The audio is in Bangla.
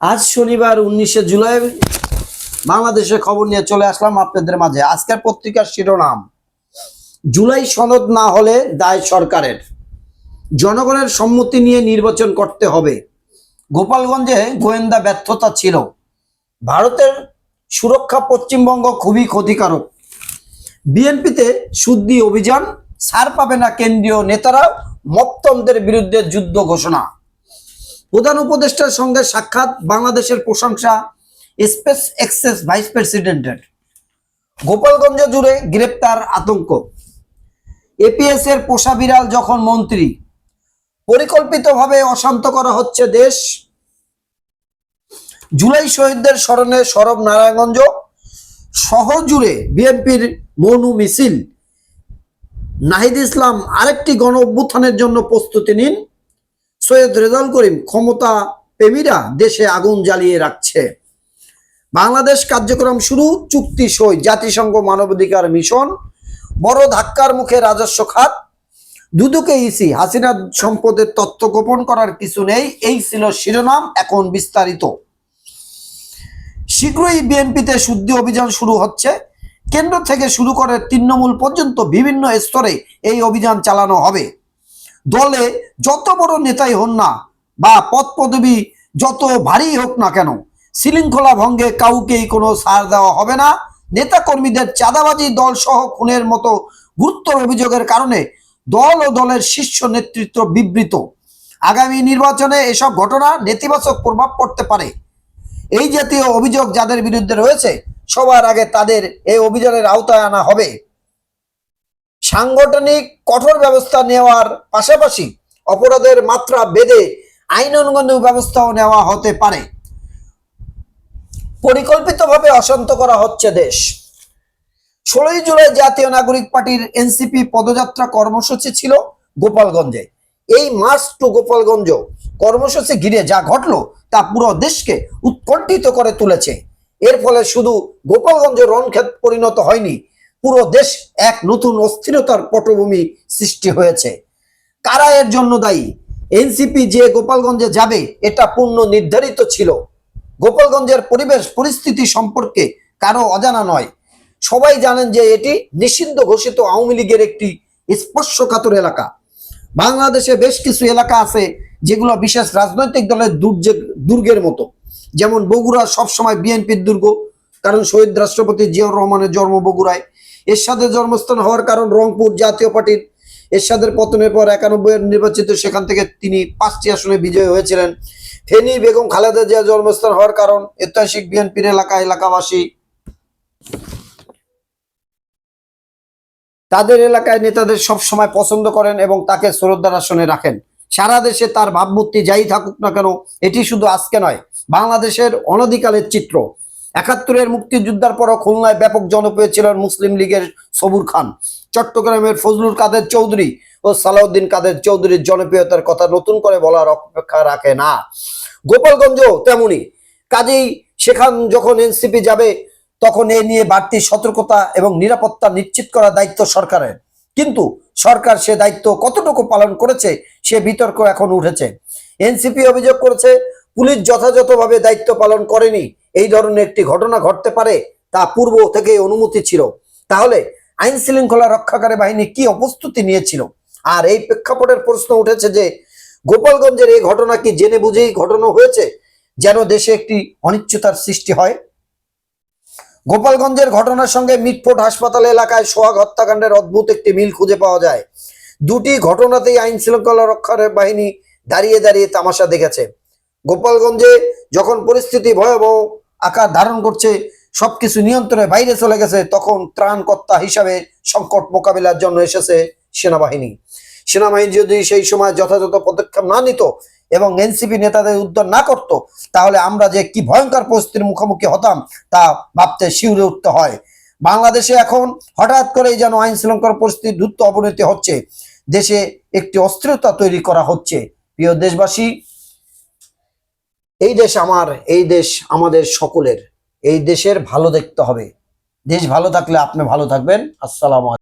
আজ শনিবার উনিশে জুলাই বাংলাদেশের খবর নিয়ে চলে আসলাম আপনাদের মাঝে। আজকের পত্রিকার শিরোনাম, জুলাই সনদ না হলে দায় সরকারের। জনগণের সম্মতি নিয়ে নির্বাচন করতে হবে। গোপালগঞ্জে গোয়েন্দা ব্যর্থতা ছিল। ভারতের সুরক্ষা পশ্চিমবঙ্গ খুবই ক্ষতিকারক। বিএনপিতে শুদ্ধি অভিযান, ছাড় পাবে না কেন্দ্রীয় নেতারা, মপতন্ত্রের বিরুদ্ধে যুদ্ধ ঘোষণা। প্রধান উপদেষ্টার সঙ্গে সাক্ষাৎ বাংলাদেশের প্রশংসা স্পেস এক্সেস ভাইস প্রেসিডেন্টের। গোপালগঞ্জ জুড়ে গ্রেপ্তার আতঙ্ক। এপিএস এর পোষা বিড়াল যখন মন্ত্রী, পরিকল্পিতভাবে অশান্ত করা হচ্ছে দেশ। জুলাই শহীদদের স্মরণে সরব নারায়ণগঞ্জ। শহর জুড়ে বিএনপির মনু মিছিল। নাহিদ ইসলাম আরেকটি গণ অভ্যুত্থানের জন্য প্রস্তুতি নিন। সৈয়দ রেজাল করিম ক্ষমতা প্রেমীরা দেশে আগুন জ্বালিয়ে রাখছে। বাংলাদেশ কার্যক্রম শুরু, চুক্তি সই, জাতিসংঘ মানবাধিকার মিশন, বড় ধাক্কার মুখে রাজস্ব খাত। দুদুকে ইসি, হাসিনা সম্পদের তথ্য গোপন করার কিছু নেই, এই ছিল শিরোনাম, এখন বিস্তারিত। শীঘ্রই বিএনপিতে শুদ্ধি অভিযান শুরু হচ্ছে। কেন্দ্র থেকে শুরু করে তৃণমূল পর্যন্ত বিভিন্ন স্তরে এই অভিযান চালানো হবে। দলে যত বড় নেতাই হন না বা পদ পদবি যত ভারী হোক না কেন, শৃঙ্খলা ভঙ্গে কাউকেই কোনো সার দেওয়া হবে না। নেতা কর্মীদের চাঁদাবাজি দল সহ খুনের মতো গুরুতর অভিযোগের কারণে দল ও দলের শীর্ষ নেতৃত্ব বিবৃত। আগামী নির্বাচনে এসব ঘটনা নেতিবাচক প্রভাব পড়তে পারে। এই জাতীয় অভিযোগ যাদের বিরুদ্ধে রয়েছে, সবার আগে তাদের এই অভিযানের আওতায় আনা হবে। সাংগঠনিক কঠোর ব্যবস্থা নেওয়ার পাশাপাশি অপরাধের মাত্রা বেঁধে আইন অনুগণ ব্যবস্থাও নেওয়া হতে পারে। পরিকল্পিতভাবে অশান্ত করা হচ্ছে দেশ। ষোলোই জুলাই জাতীয় নাগরিক পার্টির এনসিপি পদযাত্রা কর্মসূচি ছিল গোপালগঞ্জে। এই মার্চ টু গোপালগঞ্জ কর্মসূচি ঘিরে যা ঘটলো তা পুরো দেশকে উৎকণ্ঠিত করে তুলেছে। এর ফলে শুধু গোপালগঞ্জ রণক্ষেত পরিণত হয়নি পুরো দেশ এক নতুন অস্থিরতার পটভূমি সৃষ্টি হয়েছে। কারা এর জন্য দায়ী? এনসিপি যে গোপালগঞ্জে যাবে, এটা পূর্ণ নির্ধারিত ছিল। গোপালগঞ্জের পরিবেশ, পরিস্থিতি সম্পর্কে কারও অজানা নয়। সবাই জানেন যে এটি নিষিদ্ধ ঘোষিত আওয়ামী লীগের একটি স্পর্শকাতর এলাকা। বাংলাদেশে বেশ কিছু এলাকা আছে যেগুলো বিশেষ রাজনৈতিক দলের দুর্গের মতো। যেমন বগুড়া সবসময় বিএনপির দুর্গ, কারণ শহীদ রাষ্ট্রপতি জিয়াউর রহমানের জন্ম বগুড়ায়। এরশাদের জন্মস্থান হওয়ার কারণ রংপুর জাতীয় পার্টির এরশাদের পতনের পর একানব্বই এর নির্বাচিত সেখান থেকে তিনি পাঁচটি আসনে বিজয়ী হয়েছিলেন। ফেনী বেগম খালেদা জিয়া জন্মস্থান হওয়ার কারণ ঐতিহাসিক বিএনপির এলাকা এলাকাবাসী। তাদের এলাকায় নেতাদের সব সময় পছন্দ করেন এবং তাকে শ্রদ্ধার আসনে রাখেন। সারা দেশে তার ভাবমূর্তি যাই থাকুক না কেন, এটি শুধু আজকে নয়, বাংলাদেশের অনধিকালের চিত্র। একাত্তরের মুক্তিযোদ্ধার পরও খুলনায় ব্যাপক জনপ্রিয় ছিলেন মুসলিম লীগের সবুর খান। চট্টগ্রামের ফজলুল কাদের চৌধুরী ও সালাউদ্দিন কাদের চৌধুরীর জনপ্রিয়তার কথা নতুন করে বলার অপেক্ষা রাখে না। গোপালগঞ্জও তেমনি কাজেই সেখান যখন এনসিপি যাবে, তখন এ নিয়ে বাড়তি সতর্কতা এবং নিরাপত্তা নিশ্চিত করা দায়িত্ব সরকারের। কিন্তু সরকার সে দায়িত্ব কতটুকু পালন করেছে, সে বিতর্ক এখন উঠেছে। এনসিপি অভিযোগ করেছে পুলিশ যথাযথভাবে দায়িত্ব পালন করেনি। এই ধরনের একটি ঘটনা ঘটতে পারে, তা পূর্ব থেকে অনুমতি ছিল। তাহলে আইন শৃঙ্খলা রক্ষাকারী বাহিনী কি অপ্রস্তুতি নিয়েছিল? আর এই প্রেক্ষাপটের প্রশ্ন উঠেছে যে, গোপালগঞ্জের এই ঘটনা কি জেনে বুঝেই ঘটনা হয়েছে, যেন দেশে একটি অনিশ্চয়তার সৃষ্টি হয়? গোপালগঞ্জের ঘটনার সঙ্গে মিটফোর্ট হাসপাতাল এলাকায় সোহাগ হত্যাকাণ্ডের অদ্ভুত একটি মিল খুঁজে পাওয়া যায়। দুটি ঘটনাতেই আইন শৃঙ্খলা রক্ষার বাহিনী দাঁড়িয়ে দাঁড়িয়ে তামাশা দেখেছে। গোপালগঞ্জে যখন পরিস্থিতি ভয়াবহ আকার ধারণ করছে, সবকিছু নিয়ন্ত্রণের বাইরে চলে গেছে, তখন ত্রাণকর্তা হিসাবে সংকট মোকাবিলার জন্য এসেছে সেনাবাহিনী। সেনাবাহিনী যদি সেই সময় যথাযথ পদক্ষেপ না নিত এবং এনসিপি নেতাদের উদ্ধার না করত, তাহলে আমরা যে কি ভয়ঙ্কর পরিস্থিতির মুখোমুখি হতাম তা ভাবতে শিউরে উঠতে হয়। বাংলাদেশে এখন হঠাৎ করেই যেন আইন শৃঙ্খলা পরিস্থিতি দ্রুত অবনতি হচ্ছে। দেশে একটি অস্থিরতা তৈরি করা হচ্ছে। প্রিয় দেশবাসী এই দেশ আমার, এই দেশ আমাদের সকলের। এই দেশের ভালো দেখতে হবে। দেশ ভালো থাকলে আপনি ভালো থাকবেন। আসসালাম